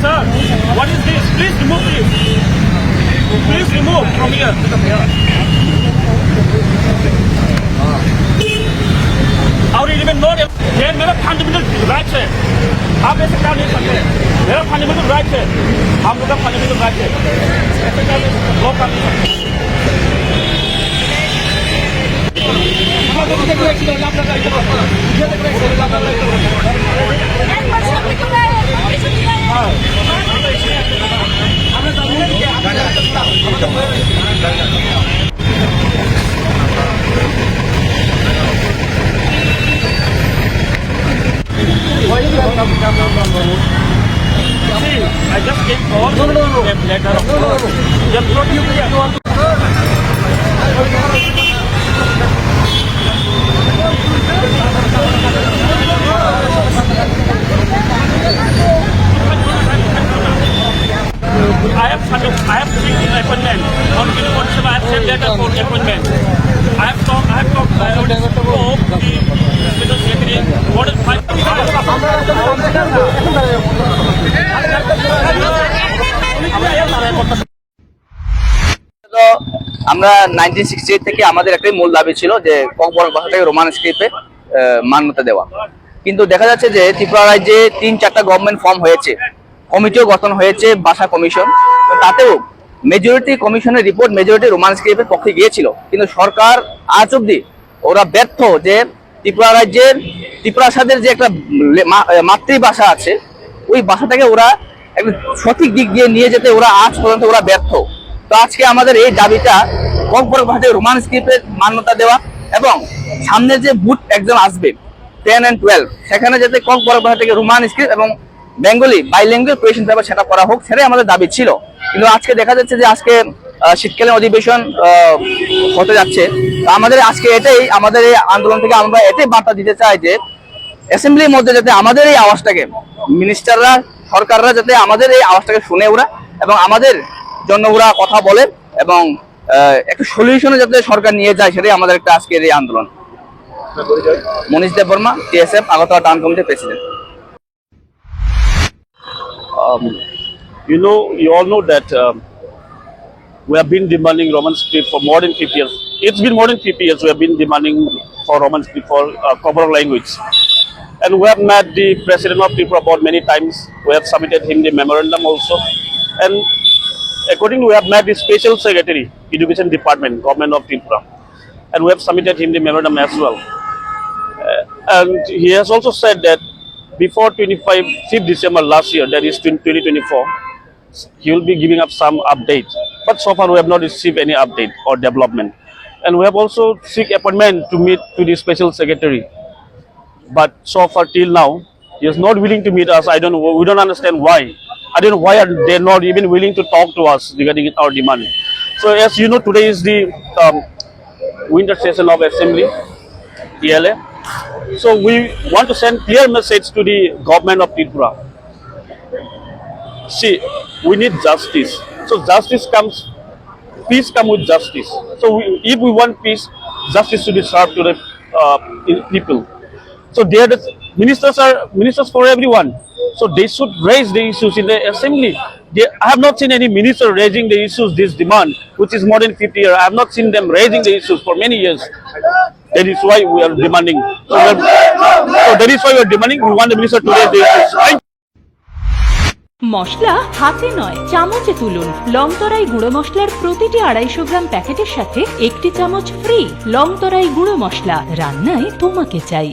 sir. What is this? Please remove this. Please remove from here. और even not ये मेरा fundamental right है आप ऐसे काम नहीं सकते मेरा फंडामेंटल राइट है हम लोग का फंडामेंटल राइट है ऐसे काम नहीं सकते लोग काम नहीं सकते See, I just came for no, no, no. letter of no, no, no. Just not you here. I have I have taken appointment on Universal. I have sent letter for appointment. I have talked, I have talked, I have spoke আমরা থেকে আমাদের একটাই মূল দাবি ছিল যে ককবরক ভাষাটাকে Roman মান্যতা দেওয়া। কিন্তু দেখা যাচ্ছে যে ত্রিপুরা রাজ্যে তিন চারটা গভর্নমেন্ট ফর্ম হয়েছে। কমিটিও গঠন হয়েছে কমিশন। তাতেও মেজরিটি কমিশনের রিপোর্ট মেজরিটি রোমান স্ক্রিপ্টের পক্ষে গিয়েছিল। কিন্তু সরকার আজ অব্দি ওরা ব্যর্থ যে ত্রিপুরা রাজ্যের ত্রিপুরাসাদের যে একটা মাতৃভাষা আছে, ওই ভাষাটাকে ওরা সঠিক দিক দিয়ে নিয়ে যেতে ওরা আজ পর্যন্ত ওরা ব্যর্থ। তো আজকে আমাদের এই দাবিটা কমপর ভাষায় রোমান স্ক্রিপ্টের মান্যতা দেওয়া এবং সামনে যে বুট একজন আসবে টেন অ্যান্ড টুয়েলভ সেখানে যাতে কমপর ভাষা থেকে রোমান স্ক্রিপ্ট এবং বেঙ্গলি বাইল্যাঙ্গুয়েজ কোয়েশন পেপার সেটা করা হোক, সেটাই আমাদের দাবি ছিল। কিন্তু আজকে দেখা যাচ্ছে যে আজকে শীতকালীন অধিবেশন হতে যাচ্ছে। তো আমাদের আজকে এটাই, আমাদের এই আন্দোলন থেকে আমরা এটাই বার্তা দিতে চাই যে অ্যাসেম্বলির মধ্যে যাতে আমাদের এই আওয়াজটাকে মিনিস্টাররা সরকাররা যাতে আমাদের এই আওয়াজটাকে শুনে ওরা এবং আমাদের জন্য ওরা কথা বলে এবং একটা সলিউশনে যাতে সরকার নিয়ে যায় সেটাই আমাদের একটা আজকের এই আন্দোলন মনীষ দেব বর্মা টিএসএফ আগরতলা টাউন কমিটির president Um, you know, you all know that um, we have been demanding Roman script for more than 50 years. It's been more than 50 years we have been demanding for Roman script for uh, common language. And we have met the president of Tripura board many times. We have submitted him the memorandum also. And accordingly, we have met the special secretary, education department, government of Tripura. And we have submitted him the memorandum as well. Uh, and he has also said that before 25 5th December last year, that is 2024, he will be giving up some update. But so far we have not received any update or development. And we have also seek appointment to meet to the special secretary. But so far till now, he is not willing to meet us. I don't know. We don't understand why. I don't know why are they not even willing to talk to us regarding our demand. So as you know, today is the um, winter session of assembly, ELA. So we want to send clear message to the government of Tripura. See, we need justice. So justice comes, peace comes with justice. So we, if we want peace, justice should be served to the uh, people. So they are the ministers are ministers for everyone. So they should raise the issues in the assembly. They, I have not seen any minister raising the issues, this demand, which is more than 50 years. I have not seen them raising the issues for many years. That is why we are demanding. So, are, so that is why we are demanding. We want the minister to raise the issues. Thank মশলা হাতে নয় চামচে তুলুন লংতরাই গুঁড়ো মশলার প্রতিটি আড়াইশো গ্রাম প্যাকেটের সাথে একটি চামচ ফ্রি লংতরাই গুঁড়ো মশলা রান্নায় তোমাকে চাই